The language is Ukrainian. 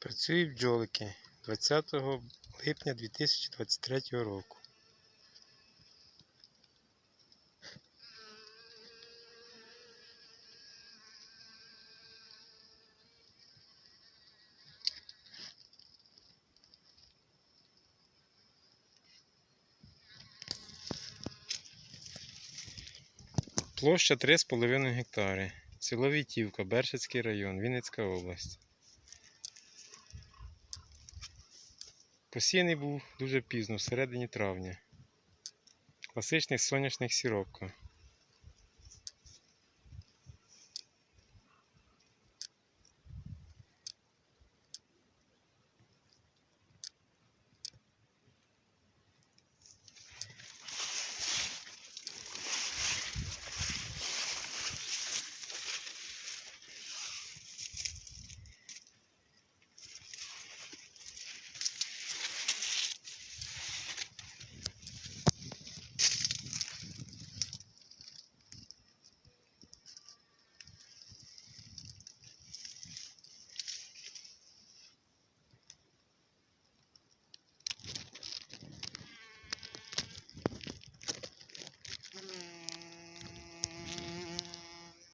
Працюють бджолики 20 липня 2023 року. Площа 3,5 гектари. Село Вітівка, Бершицький район, Вінницька область. Посіяний був дуже пізно, всередині травня. Класичний соняшник сіровка.